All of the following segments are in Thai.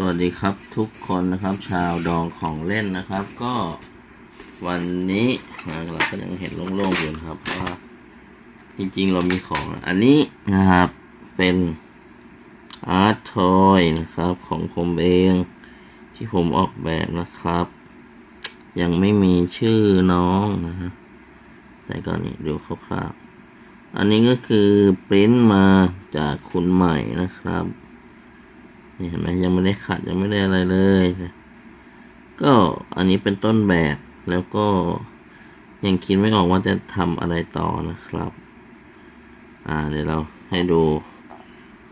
สวัสดีครับทุกคนนะครับ ชาวดองของเล่นนะครับ ก็วันนี้นะเราก็ยังเห็นโล่งๆอยู่ครับว่าจริงๆเรามีของ อันนี้นะครับเป็นอาร์ตทอยนะครับ ของผมเองที่ผมออกแบบนะครับ ยังไม่มีชื่อน้องนะฮะแต่ก็นี่ดูคร่าวๆอันนี้ก็คือปริ้นมาจากคุณใหม่นะครับ นี่เห็นไหมยังไม่ได้ขัดยังไม่ได้อะไรเลยนะก็อันนี้เป็นต้นแบบแล้วก็ยังคิดไม่ออกว่าจะทำอะไรต่อนะครับ อ่าเดี๋ยวเราให้ดู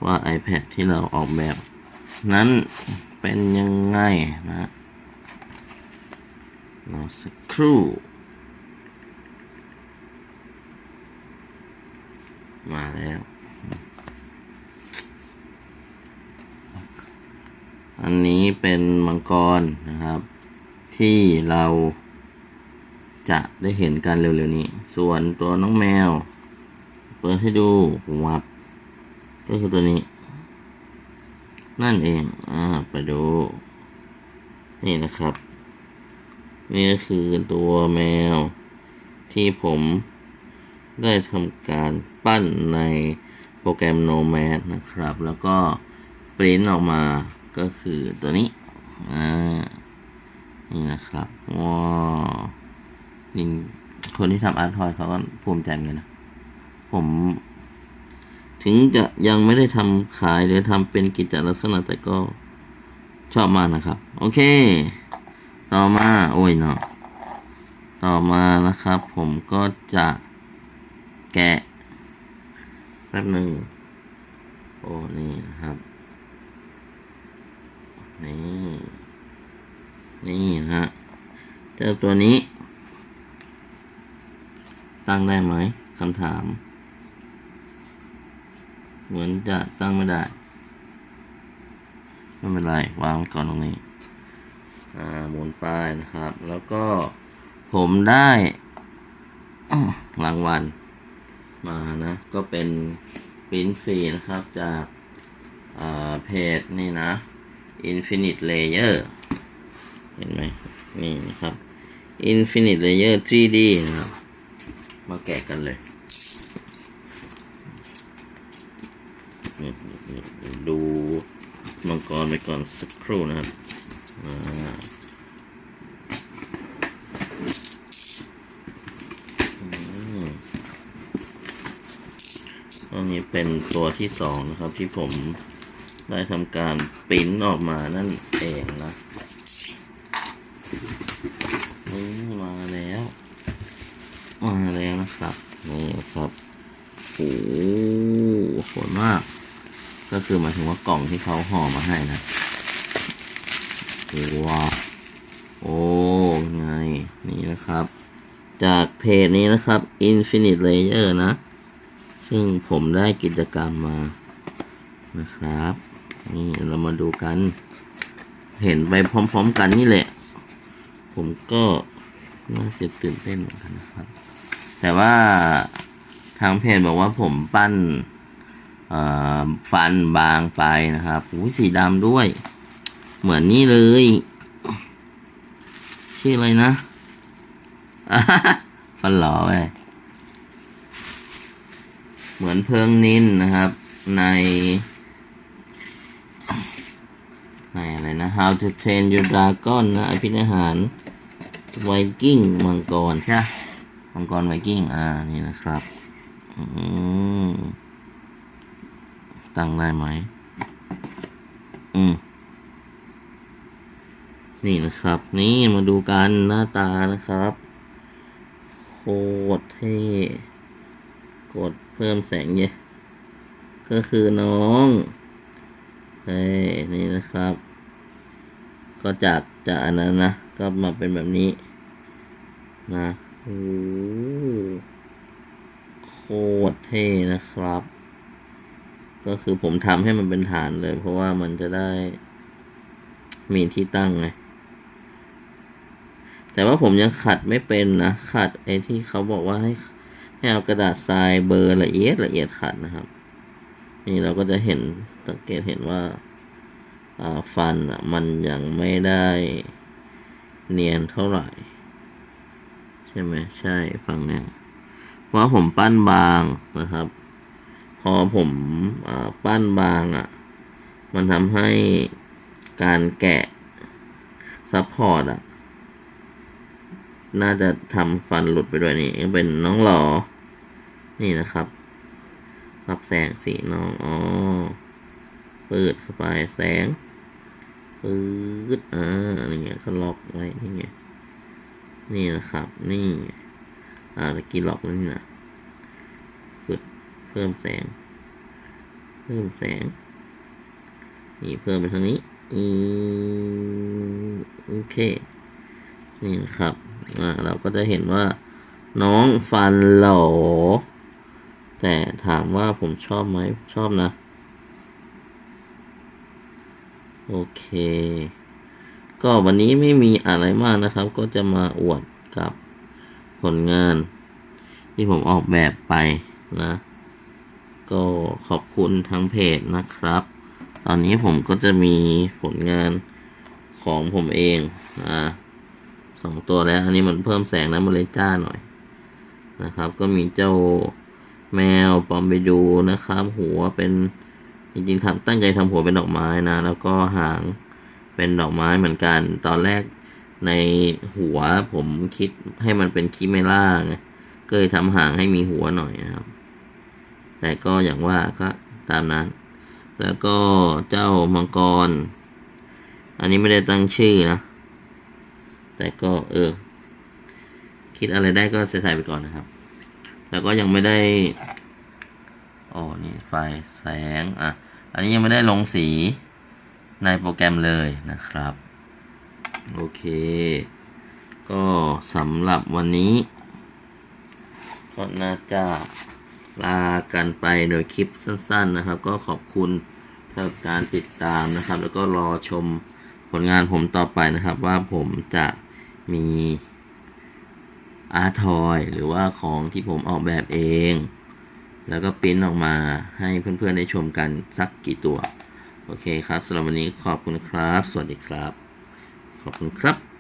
ว่า iPad ที่เราออกแบบ นั้นเป็นยังไงนะรอสักครู่มาแล้ว อันนี้เป็นมังกรนะครับ ที่เราจะได้เห็นกันเร็วๆนี้ ส่วนตัวน้องแมว เปิดให้ดูวับ ก็คือตัวนี้ นั่นเอง อ่า ไปดู นี่นะครับ นี่ก็คือตัวแมวที่ผมได้ทำการปั้นในโปรแกรม Nomad นะครับ แล้วก็ปริ้นออกมา ก็คือตัวนี้อ่านี่นะครับว้าวจริงคนที่ทำอาร์ตทอยเขาก็ภูมิใจเหมือนกันนะผม ถึงจะยังไม่ได้ทำขายหรือทำเป็นกิจลักษณะแต่ก็ชอบมากนะครับ โอเค ต่อมาโอ้ยเนาะต่อมานะครับ ผมก็จะแกะแป๊บหนึ่งโอ้นี่นะครับ นี่ นี่ฮะ เจ้าตัวนี้ ตั้งได้ไหมคำถาม เหมือนจะตั้งไม่ได้ ไม่เป็นไร วางไว้ก่อนตรงนี้ อ่าหมุนป้ายนะครับ แล้วก็ผมได้รางวัลมานะ ก็เป็นปิ้นฟรีนะครับจากเพจนี่นะ Infinite Layer เห็นไหมนี่นะครับ Infinite Layer 3D นะครับ มาแกะกันเลย ดูมังกรไปก่อนสักครู่นะครับอันนี้เป็นตัวที่สองนะครับที่ผม ได้ทำการปริ้นออกมานั่นเองนะนี่มาแล้ว มาแล้วนะครับ นี่ครับโอ้โหสวยมาก ก็คือหมายถึงว่ากล่องที่เขาห่อมาให้นะว้าวโอ้ไงนี่นะครับ จากเพจนี้นะครับ Infinite Layer นะ ซึ่งผมได้กิจกรรมมานะครับ นี่เรามาดูกัน เห็นไปพร้อม ๆ กันนี่แหละ ผมก็น่าจะตื่นเต้นเหมือนกันนะครับ แต่ว่าทางเพจบอกว่าผมปั้นฟันบางไปนะครับอุ้สีดำด้วย เหมือนนี่เลย ชื่ออะไรนะอ่าฮะฟันหล่อไปเหมือนเพิงนินนะครับ ใน ในอะไรนะ How to Train Your Dragon นะอภินิหารไวกิ้งมังกรใช่ไหมมังกรไวกิ้งอ่านี่นะครับตั้งได้ไหมอืมนี่นะครับ นี่มาดูกันหน้าตานะครับ โคตรเท่กดเพิ่มแสงเยอะก็คือน้องเฮ้นี่นะครับ ก็จากจากอันนั้นนะ ก็มาเป็นแบบนี้ นะโอ้โคตรเท่นะครับ ก็คือผมทำให้มันเป็นฐานเลย เพราะว่ามันจะได้มีที่ตั้งไง แต่ว่าผมยังขัดไม่เป็นนะ ขัดไอ้ที่เขาบอกว่าให้ให้เอากระดาษทรายเบอร์ละเอียดละเอียดขัดนะครับ นี่เราก็จะเห็นสังเกตเห็นว่าอ่า ฟันมันยังไม่ได้เนียนเท่าไหร่ ใช่ไหมใช่ฝั่งเนี้ยเพราะผมปั้นบางนะครับ พอผมอปั้นบางอะ มันทำให้การแกะซัพพอร์ตอะ น่าจะทำฟันหลุดไปด้วยนี่เป็นน้องหลอ นี่นะครับปรับแสงสีน้องอ๋อเปิดเข้าไปแสง ปืดอ่าอะไรเงี้ยก็ล็อกไว้นี่ไงนี่นะครับ นี่อ่าตะกี้ล็อกไว้นี่นะฝึกเพิ่มแสง เพิ่มแสง นี่เพิ่มไปทางนี้อืมโอเคนี่นะครับอ่าเราก็จะเห็นว่า น้องฟันหล่อแต่ถามว่าผมชอบไหมชอบนะ โอเค ก็วันนี้ไม่มีอะไรมากนะครับ ก็จะมาอวดกับผลงาน ที่ผมออกแบบไปนะ ก็ขอบคุณทางเพจนะครับ ตอนนี้ผมก็จะมีผลงานของผมเองอ่าสองตัวแล้ว อันนี้มันเพิ่มแสงแล้วมันเลยจ้าหน่อยนะครับ ก็มีเจ้าแมวปอมไปดูนะครับ หัวเป็น จริงๆทำตั้งใจทำหัวเป็นดอกไม้นะ แล้วก็หางเป็นดอกไม้เหมือนกัน ตอนแรกในหัวผมคิดให้มันเป็นคิเมล่าไงก็เลยทำหางให้มีหัวหน่อยนะครับ แต่ก็อย่างว่าก็ตามนั้น แล้วก็เจ้ามังกร อันนี้ไม่ได้ตั้งชื่อนะ แต่ก็เออ คิดอะไรได้ก็ใส่ไปก่อนนะครับ แล้วก็ยังไม่ได้อ๋อนี่ไฟแสงอะ อันนี้ยังไม่ได้ลงสีในโปรแกรมเลยนะครับ โอเค ก็สำหรับวันนี้ ก็น่าจะลากันไปโดยคลิปสั้น ๆ นะครับ ก็ขอบคุณสำหรับการติดตามนะครับ แล้วก็รอชมผลงานผมต่อไปนะครับ ว่าผมจะมีอาร์ทอยหรือว่าของที่ผมออกแบบเอง แล้วก็ปริ้นออกมาให้เพื่อนๆได้ชมกันสักกี่ตัว โอเคครับสำหรับวันนี้ขอบคุณครับ สวัสดีครับ ขอบคุณครับ